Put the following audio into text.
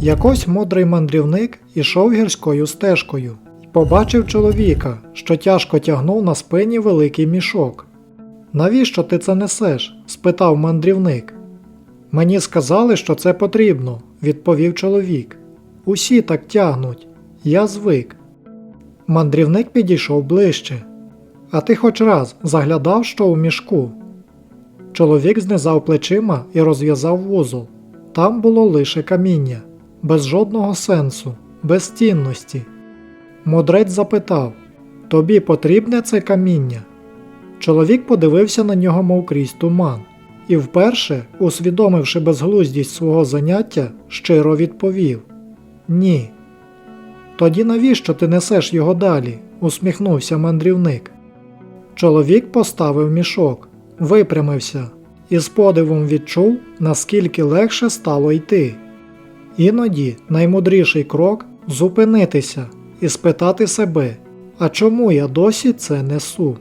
Якось мудрий мандрівник ішов гірською стежкою і побачив чоловіка, що тяжко тягнув на спині великий мішок. Навіщо ти це несеш? спитав мандрівник. Мені сказали, що це потрібно, відповів чоловік. Усі так тягнуть, я звик. Мандрівник підійшов ближче. А ти хоч раз заглядав, що у мішку? Чоловік знизав плечима і розв'язав вузол. Там було лише каміння, без жодного сенсу, без цінності. Мудрець запитав Тобі потрібне це каміння? Чоловік подивився на нього, мов крізь туман, і вперше, усвідомивши безглуздість свого заняття, щиро відповів Ні. Тоді навіщо ти несеш його далі? усміхнувся мандрівник. Чоловік поставив мішок, випрямився і з подивом відчув, наскільки легше стало йти. Іноді наймудріший крок зупинитися і спитати себе, а чому я досі це несу?